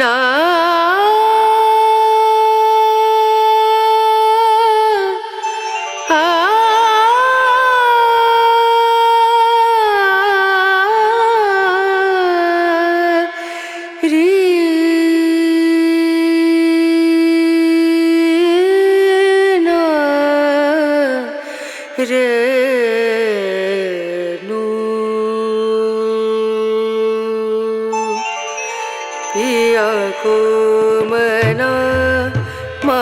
না पिया को मना मा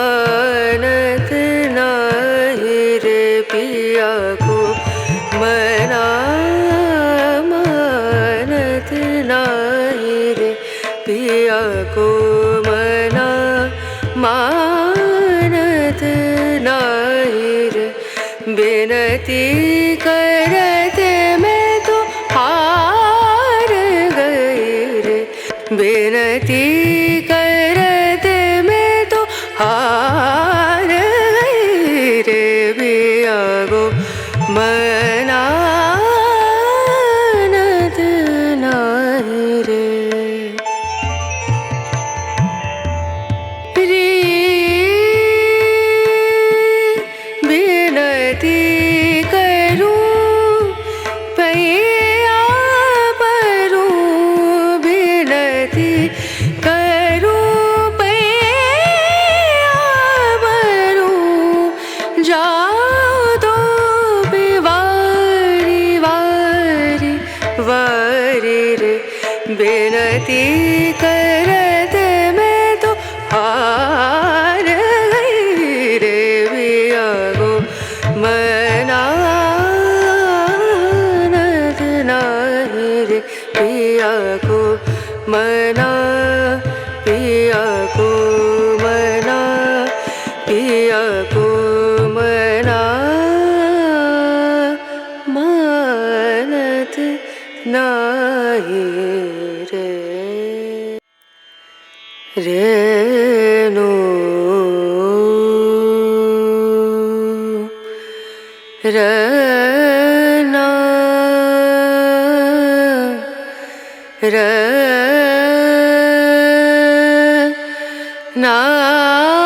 Take विनति Oh.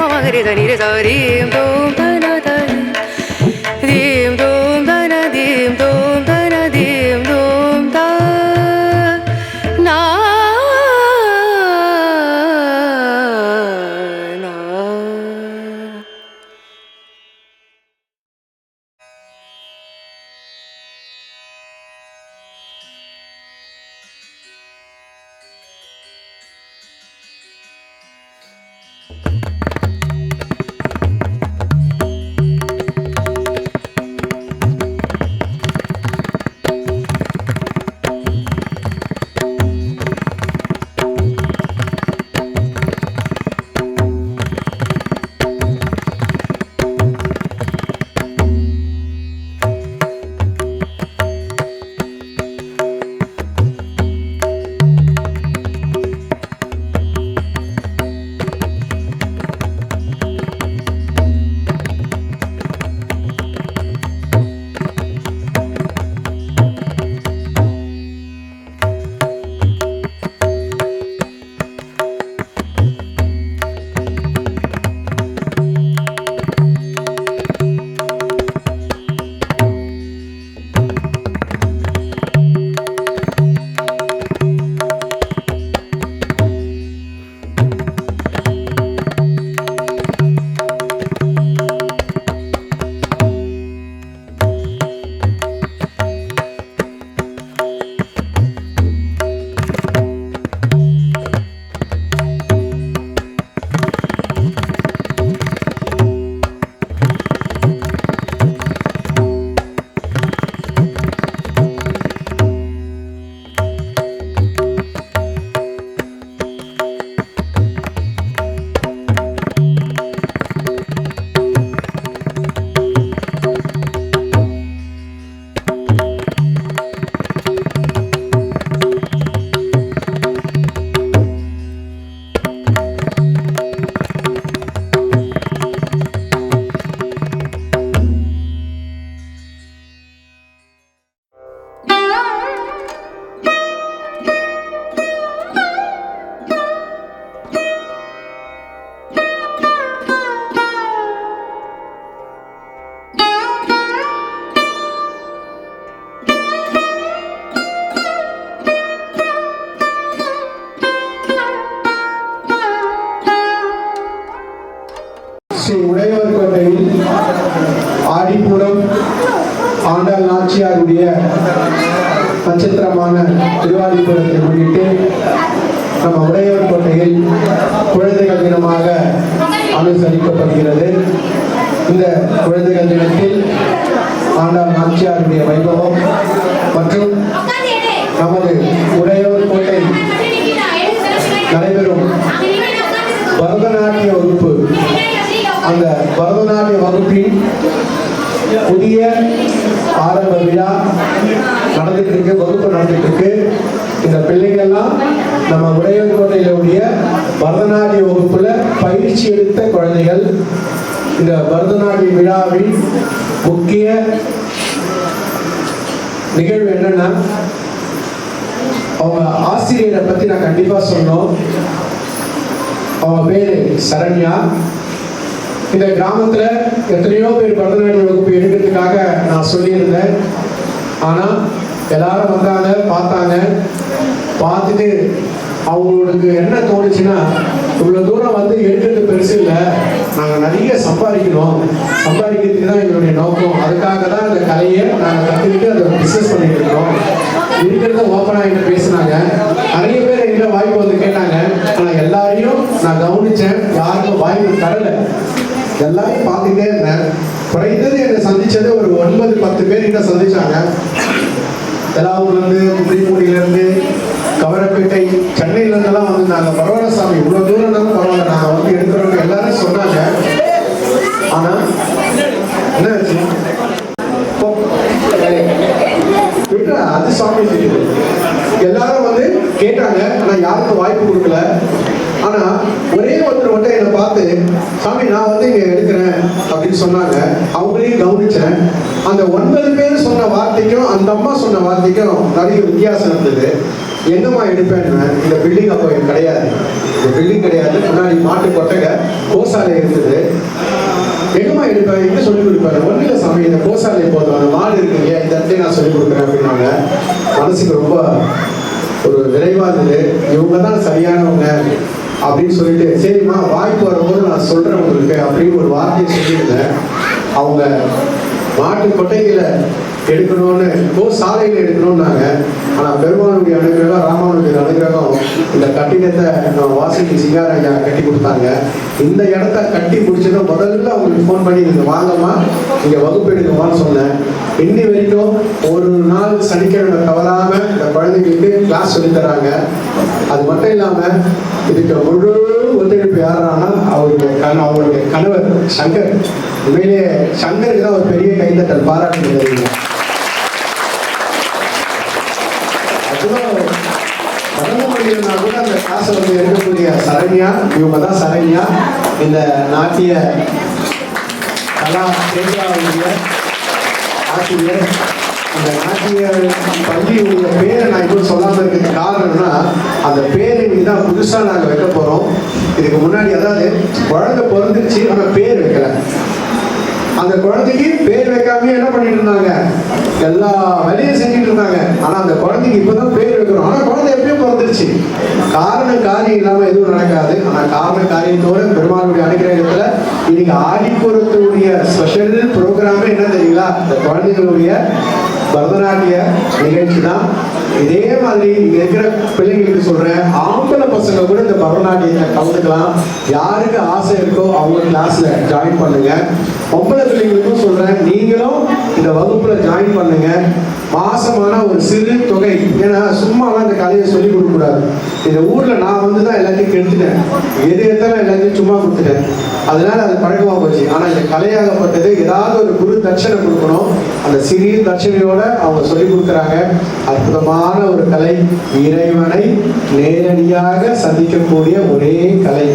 മമ ധനിര സരീം തോം நட்சத்திரமான திருவாதிபுரத்தை முன்னிட்டு நம்ம உடையவர் கோட்டையில் குழந்தைகள் தினமாக அனுசரிக்கப்படுகிறது. இந்த குழந்தைகள் தினத்தில் ஆண்டாம் நாச்சியாருடைய வைபவம் மற்றும் நமது உடையவர் கோட்டை நடைபெறும் பரதநாட்டிய வகுப்பு. அந்த பரதநாட்டிய வகுப்பின் புதிய ஆரம்ப விழா நடந்துட்டு இருக்கு வகுப்பு நடந்துட்டு இருக்கு இந்த பிள்ளைங்கள்லாம் நம்ம உடையூர் கோட்டையில உடைய பரதநாட்டிய வகுப்புல பயிற்சி எடுத்த குழந்தைகள். இந்த பரதநாட்டிய விழாவின் முக்கிய நிகழ்வு என்னன்னா அவங்க ஆசிரியரை பத்தி நான் கண்டிப்பா சொன்னோம் அவங்க பேரு சரண்யா. இந்த கிராமத்துல எத்தனையோ பேர் பரதநாட்டிய வகுப்பு எடுக்கிறதுக்காக நான் சொல்லியிருந்தேன். ஆனா எல்லாரும் வந்தாங்க பார்த்தாங்க. பார்த்துட்டு அவங்களுக்கு என்ன தோணுச்சுன்னா இவ்வளவு தூரம் வந்து எடுக்கிறது பெருசு இல்லை. நாங்கள் நிறைய சம்பாதிக்கணும் சம்பாதிக்கிறதுக்கு தான் எங்களுடைய நோக்கம். அதுக்காக தான் இந்த கலையை நாங்கள் கற்றுக்கிட்டு அதை பிஸ்னஸ் பண்ணிட்டு இருக்கோம். இருக்கிறத ஓப்பனாக என்கிட்ட பேசினாங்க. நிறைய பேர் என்கிட்ட வாய்ப்பு வந்து கேட்டாங்க. ஆனால் எல்லாரையும் நான் கவனிச்சேன். யாருக்கும் வாய்ப்பு தரலை. எல்லாரையும் பார்த்துட்டே இருந்தேன். குறைந்தது என்னை சந்திச்சது ஒரு ஒன்பது பத்து பேர் கிட்ட சந்திச்சாங்க. தெலாவூர்லேருந்து குடிமூடியிலேருந்து கவரப்பேட்டை சென்னையிலேருந்தெல்லாம் வந்திருந்தாங்க பரவாயில்ல சாமி இவ்வளோ தூரம் இருந்தாலும் பரவாயில்ல நாங்கள் வந்து எடுக்கிறவங்க எல்லாரும் சொன்னாங்க. ஆனால் என்ன ஆச்சு? இப்போ, அது சாமி எல்லாரும் வந்து கேட்டாங்க ஆனால் யாருக்கும் வாய்ப்பு கொடுக்கல. ஆனா ஒரே ஒருத்தர் மட்டும் பார்த்து சாமி நான் வந்து இங்கே எடுக்கிறேன் அப்படின்னு சொன்னாங்க. அவங்களையும் கவனிச்சேன். அந்த ஒன்பது பேர் சொன்ன வார்த்தைக்கும் அந்த அம்மா சொன்ன வார்த்தைக்கும் நிறைய வித்தியாசம் இருந்தது. என்னம்மா எடுப்பேன்னு? இந்த பில்டிங் அப்போ கிடையாது. இந்த பில்டிங் கிடையாது. முன்னாடி மாட்டு கொட்டகை கோசாலை இருந்தது. என்னம்மா எடுப்பேன் எங்க சொல்லி கொடுப்பாரு? ஒன்றும் இல்லை சாமி இந்த கோசாலை போதும். அந்த மாடு இருக்கீங்க. இந்த இடத்துல நான் சொல்லி கொடுக்குறேன் அப்படின்னாங்க. மனசுக்கு ரொம்ப ஒரு விரைவாக இருந்தது இவங்க தான் சரியானவங்க. அப்படின்னு சொல்லிட்டு சரிம்மா வாய்ப்பு வரும்போது நான் சொல்றேன் உங்களுக்கு அப்படின்னு ஒரு வார்த்தையை சொல்லியிருந்தேன். அவங்க மாட்டு கொட்டைகளை எடுக்கணும்னு கோ சாலையில் எடுக்கணும்னாங்க. ஆனால் பெருமானுடைய அனுகிரகம் ராமானுடைய அனுகிரகம் இந்த கட்டிடத்தை நம்ம வாசிக்கு சிங்காரையா கட்டி கொடுத்தாங்க. இந்த இடத்த கட்டி முடிச்சதும் முதல்ல அவங்களுக்கு ஃபோன் பண்ணி நீங்கள் வாங்கம்மா இங்கே வகுப்பு சொன்னேன். இன்னி வரைக்கும் ஒரு நாள் சனிக்கிழமை தவறாம இந்த குழந்தைங்களுக்கு கிளாஸ் சொல்லித்தராங்க அது மட்டும் இல்லாம இதுக்கு முழு ஒத்துழைப்பு யாரானா அவருடைய கண் அவருடைய கணவர் சங்கர். உண்மையிலேயே சங்கருக்கு தான் ஒரு பெரிய கைத்தட்டல் பாராட்டு கிளாஸ்ல அந்த வந்து சரண்யா இவங்க தான் சரண்யா. இந்த நாட்டிய கலா கேந்திராவுடைய ஆசிரியர். அந்த நாட்டிய பள்ளியுடைய பேரை நான் இப்போ சொல்லாமல் இருக்கிறதுக்கு காரணம்னா அந்த பேர் இன்னைக்கு தான் புதுசாக நாங்கள் வைக்க போகிறோம் இதுக்கு முன்னாடி அதாவது குழந்தை பிறந்துருச்சு ஆனால் பேர் வைக்கல. அந்த குழந்தைக்கு பேர் வைக்காம என்ன பண்ணிட்டு இருந்தாங்க? எல்லா வேலையும் செஞ்சுட்டு இருந்தாங்க. ஆனா அந்த குழந்தைக்கு இப்பதான் பேர் வைக்கிறோம். ஆனா குழந்தை எப்பயும் பிறந்துருச்சு. காரணம் காரியம் இல்லாம எதுவும் நடக்காது. ஆனா காரண காரியத்தோட பெருமாளுடைய அனுகிரகத்துல இன்னைக்கு ஆடிப்புறத்துடைய ஸ்பெஷல் ப்ரோக்ராமே என்ன தெரியுங்களா? இந்த குழந்தைகளுடைய பரதநாட்டிய நிகழ்ச்சி தான். இதே மாதிரி இங்க இருக்கிற பிள்ளைங்களுக்கு சொல்றேன். ஆம்பளை பசங்க கூட இந்த பரதநாட்டியத்தை கலந்துக்கலாம். யாருக்கு ஆசை இருக்கோ அவங்க கிளாஸ்ல ஜாயின் பண்ணுங்க. பொம்பளை பிள்ளைங்களுக்கும் சொல்றேன் நீங்களும் இந்த வகுப்புல ஜாயின் பண்ணுங்க. மாசமான ஒரு சிறு தொகை. ஏன்னா சும்மாலாம் இந்த கலையை சொல்லி கொடுக்க கூடாது இந்த ஊர்ல நான் வந்து தான் எல்லாத்தையும் கெடுத்துட்டேன். எது எத்தனை எல்லாத்தையும் சும்மா கொடுத்துட்டேன். அதனால அது பழக்கமா போச்சு. ஆனா இந்த கலையாகப்பட்டது ஏதாவது ஒரு குரு தட்சணை கொடுக்கணும். அந்த சிறிய தட்சணையோட அவங்க சொல்லி கொடுக்குறாங்க. அற்புதமான ஒரு கலை. இறைவனை நேரடியாக சந்திக்கக்கூடிய ஒரே கலை.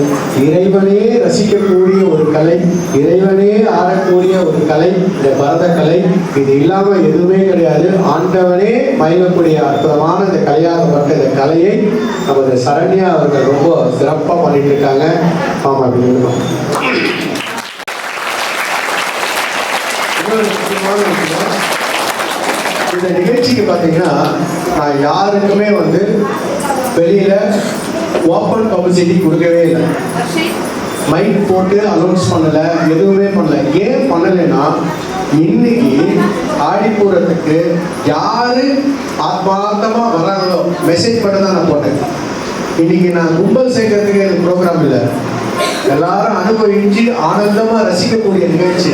இறைவனே ரசிக்கக்கூடிய ஒரு கலை. இறைவனே ஆடக்கூடிய ஒரு கலை. இந்த பரத கலை. இது இல்லாம எதுவுமே கிடையாது. ஆண்டவனே மயங்கக்கூடிய அற்புதமான இந்த கலையாகப்பட்ட இந்த கலையை நமது சரண்யா அவர்கள் ரொம்ப சிறப்பா பண்ணிட்டு இருக்காங்க. ஆமா அப்படின்னு முக்கியமான இந்த நிகழ்ச்சிக்கு பார்த்தீங்கன்னா நான் யாருக்குமே வந்து வெளியில ஓப்பன் பப்ளிசிட்டி கொடுக்கவே இல்லை. மைக் போட்டு அனௌன்ஸ் பண்ணல எதுவுமே பண்ணல. ஏன் பண்ணலைன்னா இன்னைக்கு ஆடிப்பூரத்துக்கு யாரு ஆத்மார்த்தமா வராங்களோ மெசேஜ் பண்ண தான் நான் போட்டேன். இன்னைக்கு நான் கும்பல் சேர்க்கறதுக்கு எனக்கு ப்ரோக்ராம் இல்லை. எல்லாரும் அனுபவிச்சு ஆனந்தமா ரசிக்கக்கூடிய நிகழ்ச்சி.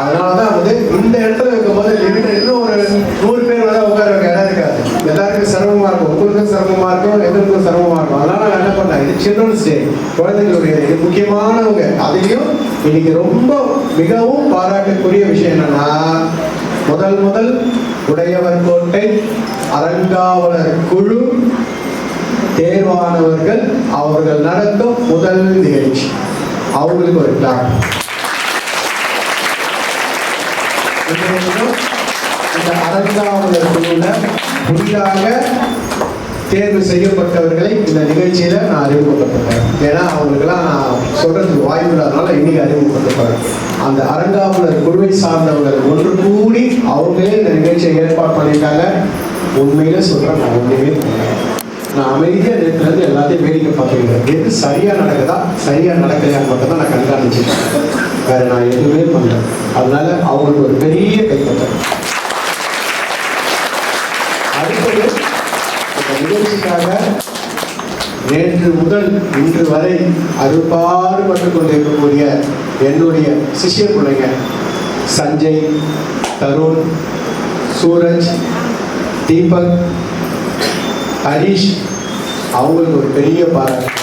அதனாலதான் வந்து இந்த இடத்துல இருக்கும்போது லிமிட் இன்னும் ஒரு நூறு பேர் வந்து உட்கார வைக்க இடம் இருக்காது. எல்லாருக்கும் சிரமமா இருக்கும். உங்களுக்கும் சிரமமா இருக்கும் எதற்கும் சிரமமா இருக்கும். அதனால நான் என்ன பண்ணேன்? இது சில்ட்ரன்ஸ் டே குழந்தைகளுடைய இது முக்கியமானவங்க. அதுலயும் இன்னைக்கு ரொம்ப மிகவும் பாராட்டக்கூடிய விஷயம் என்னன்னா முதல் முதல் உடையவர் கோட்டை அரங்காவலர் குழு தேர்வானவர்கள் அவர்கள் நடத்தும் முதல் நிகழ்ச்சி. அவங்களுக்கு ஒரு கிளாப் இந்த அறங்காவலர் புதிதாக தேர்வு செய்யப்பட்டவர்களை இந்த நிகழ்ச்சியில நான் அறிமுகப்படுத்துறேன். ஏன்னா அவங்களுக்கெல்லாம் நான் சொல்றதுக்கு வாய்ப்பு இல்லாதனால இன்னைக்கு அறிமுகப்படுத்துறேன் அந்த அரங்காவலர் குழுவை சார்ந்தவர்கள் ஒன்று கூடி அவங்களே இந்த நிகழ்ச்சியை ஏற்பாடு பண்ணியிருக்காங்க. உண்மையில சொல்றேன் நான் ஒன்றுமே பண்ணேன் நான் அமைதியாக இருக்கிறது எல்லாத்தையும் வேடிக்கை பார்த்துக்கிறேன் எது சரியாக நடக்குதா சரியாக நடக்கலையான்னு மட்டும் தான் நான் கண்காணிச்சிட்டேன் வேறு நான் எதுவுமே பண்ணல. அதனால அவங்களுக்கு ஒரு பெரிய கைப்பற்றேன் அடுத்தது இந்த நிகழ்ச்சிக்காக நேற்று முதல் இன்று வரை அறுபாடுபட்டு கொண்டிருக்கக்கூடிய என்னுடைய சிஷிய பிள்ளைங்க சஞ்சய் தருண் சூரஜ் தீபக் ஹரிஷ் அவங்களுக்கு ஒரு பெரிய பாராட்டு.